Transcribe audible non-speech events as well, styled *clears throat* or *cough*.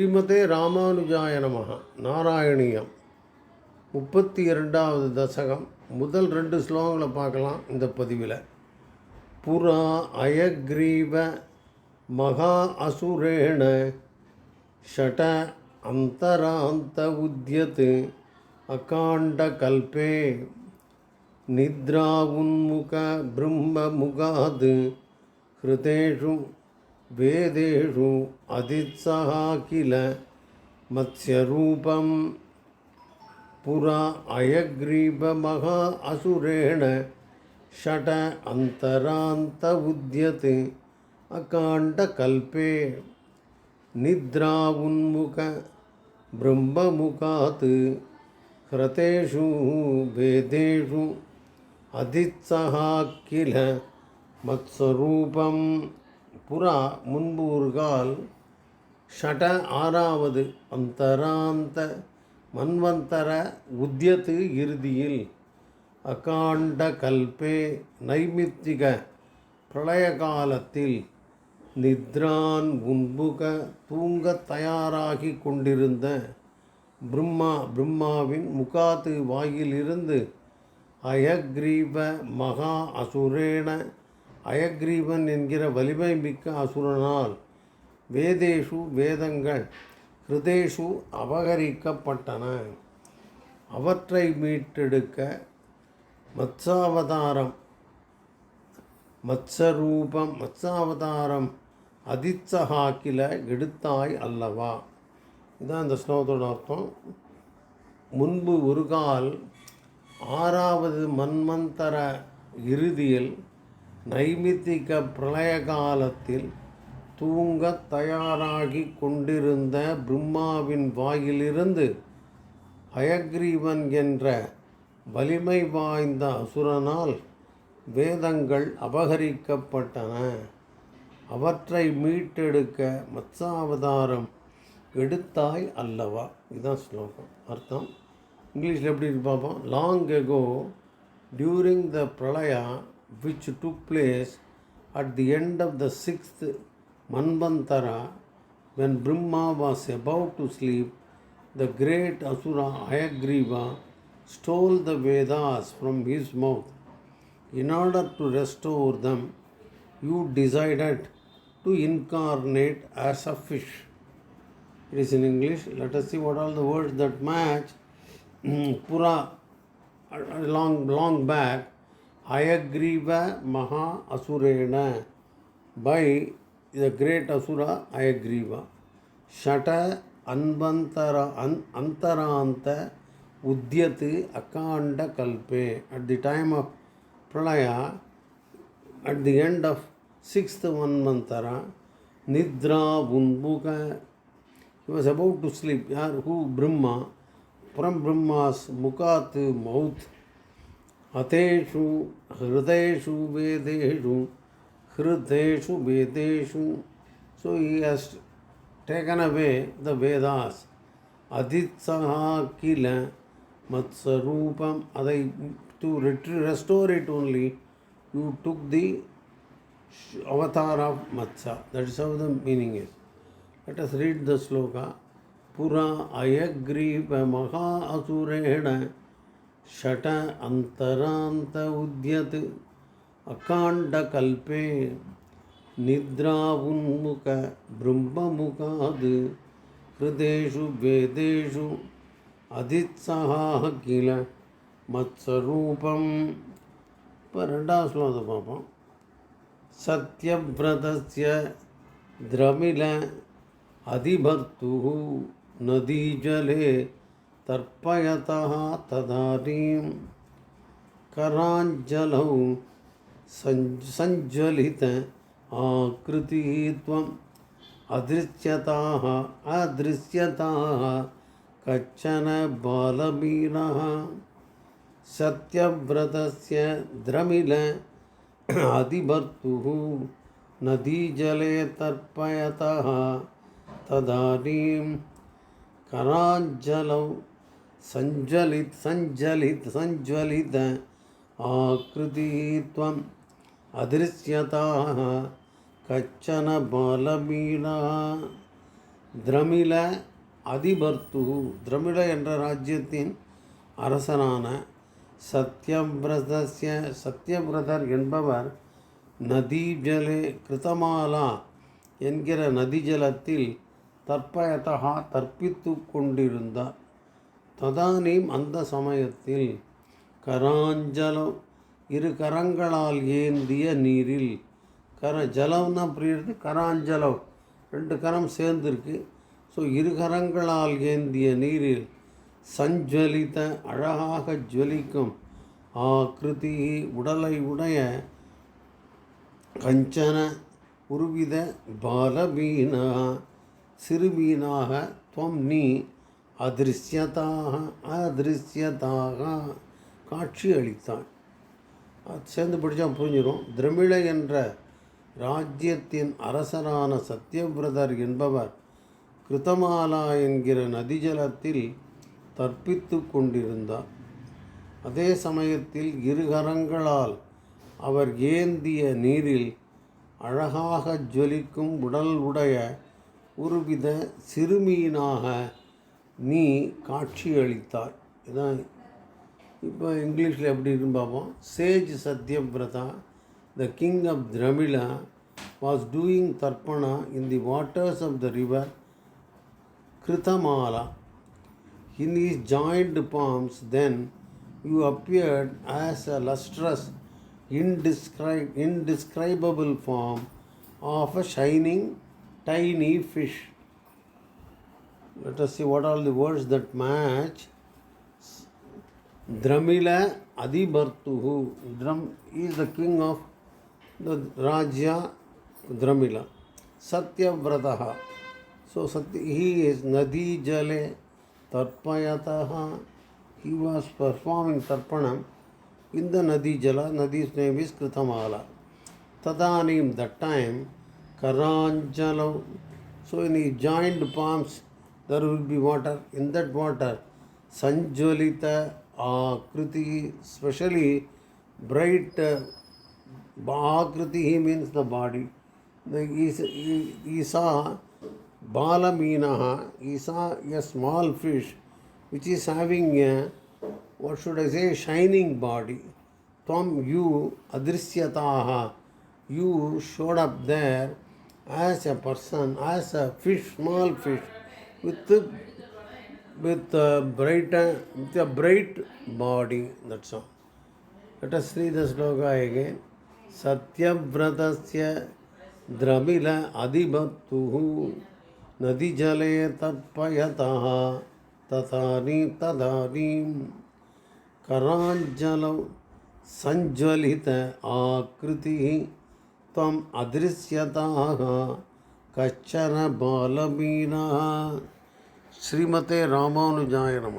ஸ்ரீமதே ராமானுஜாய நமக. நாராயணியம். முப்பத்தி இரண்டாவது தசகம். முதல் ரெண்டு ஸ்லோகங்களை பார்க்கலாம் இந்த பதிவில். புறா அயக்ரீவ மகா அசுரேண ஷட அந்தராந்த உத்யத் அகாண்டகல்பே நித்ரா உன்முக பிரம்மமுகாத் ஹிருதேஷு வேதேஷு அதித்சஹா கில மத்ஸ்யரூபம் புரா அயக்ரீபமகா அசுரேண ஷட அந்தராந்த உத்யத் அகாண்டகல்பே நித்ரா உன்முக பிரம்மமுகாத் ஹிருதேஷு வேதேஷு அதித்சஹா கில மத்ஸ்வரூபம் புறா முன்பு ஒரு கால் ஷட ஆறாவது அந்தராந்த மன்வந்தர உத்யத்து இறுதியில் அகாண்ட கல்பே நைமித்திக பிரளய காலத்தில் நித்ரான் உன்புக தூங்க தயாராகி கொண்டிருந்த பிரம்மா பிரம்மாவின் முகாத்து வாயிலிருந்து அயக்ரீவ மகா அசுரேன அயக்ரீவன் என்கிற வலிமை மிக்க அசுரனால் வேதேஷு வேதங்கள் ஹிருதேஷு அபகரிக்கப்பட்டன. அவற்றை மீட்டெடுக்க மத்சாவதாரம் மத்சரூபம் மத்சாவதாரம் அதிச்சஹாக்கில எடுத்தாய் அல்லவா? இதான் இந்த ஸ்லோகத்தோட அர்த்தம். முன்பு ஒரு கால் ஆறாவது மன்மந்தர இறுதியில் நைமித்திக பிரளய காலத்தில் தூங்கத் தயாராகி கொண்டிருந்த பிரம்மாவின் வாயிலிருந்து அயக்ரீவன் என்ற வலிமை வாய்ந்த அசுரனால் வேதங்கள் அபகரிக்கப்பட்டன. அவற்றை மீட்டெடுக்க மத்சாவதாரம் எடுத்தாய் அல்லவா? இதுதான் ஸ்லோகம். அர்த்தம்? இங்கிலீஷில் எப்படி பார்ப்போம் long echo during the pralaya which took place at the end of the sixth Manvantara when Brahma was about to sleep, the great Asura Ayagriva stole the Vedas from his mouth. In order to restore them, you decided to incarnate as a fish. It is in English. Let us see what all the words that match. *clears throat* Pura, uh, long, long back, Ayagriva Maha Asurena by the great Asura Ayagriva. Shata Anvantara An, Antaranta Udyat Akanda Kalpe. At the time of Pralaya, at the end of sixth Manvantara, Nidra Bunbuka, he was about to sleep. Yaar, who? Brahma. From Brahma's Mukat mouth. अतेषु हृदयेषु वेदेषु हृदयेषु वेदेषु। So he has taken away the Vedas अदित्सः किल मत्स्वरूपम् अदै to retri restore it you took the avatar of Matsya that is how the meaning is let us read the श्लोक पुरा अयग्रीपमहा असुरेण षट अन्तरान्त उद्यत् अकाण्डकल्पे निद्रावुन्मुखब्रह्ममुखात् हृदेषु वेदेषु अधित्सहाः किल मत्स्वरूपं परडास्म सत्यव्रतस्य द्रमिल अधिभर्तुः नदीजले तर्पयतः तदानीं कराञ्जलौ सञ् सञ्ज्वलित आकृतिः त्वम्। अदृश्यताः अदृश्यताः कश्चन बालमीनः। सत्यव्रतस्य द्रमिल अधिभर्तुः नदीजले तर्पयतः तदानीं कराञ्जलौ सञ्ज्वलित सञ्ज्वलित सञ्ज्वलित आकृतिः त्वम् अदृश्यताः कश्चन बालमीनः திரமிழ அதிபர்த்து திரமிழ என்ற ராஜ்யத்தின் அரசனான சத்யவிரதஸ்ய சத்யவிரதர் என்பவர் நதீஜலே கிருதமாலா என்கிற நதிஜலத்தில் தற்பயதகா தற்பித்து கொண்டிருந்தார் ததானீம் அந்த சமயத்தில் கராஞ்சலம் இரு கரங்களால் ஏந்திய நீரில். கர ஜலம்னா புரியுறது? கராஞ்சலம் ரெண்டு கரம் சேர்ந்துருக்கு. ஸோ இரு கரங்களால் ஏந்திய நீரில் சஞ்சலித்த அழகாக ஜுவலிக்கும் ஆக்கிருதி உடலை உடைய கஞ்சன உருவித பாலபீனா சிறுமீனாக துவம் நீ அதிருஷ்யதாக அதிருஷ்யதாக காட்சி அளித்தான். அது சேர்ந்து பிடிச்சா புரிஞ்சிடும் திரமிழ என்ற ராஜ்யத்தின் அரசரான சத்யவிரதர் என்பவர் கிருதமாலா என்கிற நதிஜலத்தில் தற்பித்து கொண்டிருந்தார். அதே சமயத்தில் இருகரங்களால் அவர் ஏந்திய நீரில் அழகாக ஜொலிக்கும் உடல் உடைய ஒருவித சிறுமீனாக நீ காட்சியளித்தாய் இதான் இப்போ இங்கிலீஷில் எப்படி இருக்குன்னு பார்ப்போம் sage Satyavrata the king of Dramila was doing tarpana in the waters of the river Kritamala In his joined palms, then you appeared as a lustrous, indescri- indescribable form of a shining, tiny fish. Let us see what are the words that match. Dramila Adibartuhu. Dram is the king of the Rajya Dramila. Satyavrataha. So Satya, he is Nadi Jale Tarpayataha. He was performing Tarpanam in the Nadi Jala. Nadi's name is Kritamala. Tadanim, that time, Karanjalo. So in his joined palms, there will be water. In that water, Sanjolita Akriti, especially bright uh, Akriti, he means the body. The, he, he, he saw Balaminaha, he saw a small fish which is having a, what should I say, shining body. Tvam you adrisyataha, you showed up there as a person, as a fish, small fish, with with a bright, with a bright body. That's all. Let us read the sloka again. सत्यव्रतस्य द्रमिल अधिभक्तुः नदीजले तत्पयतः तथानि तदानीं कराञ्जलौ सञ्ज्वलित आकृतिः त्वम् अदृश्यताः கச்சன பாலபீனா ஸ்ரீமதே ராமானுஜாய நம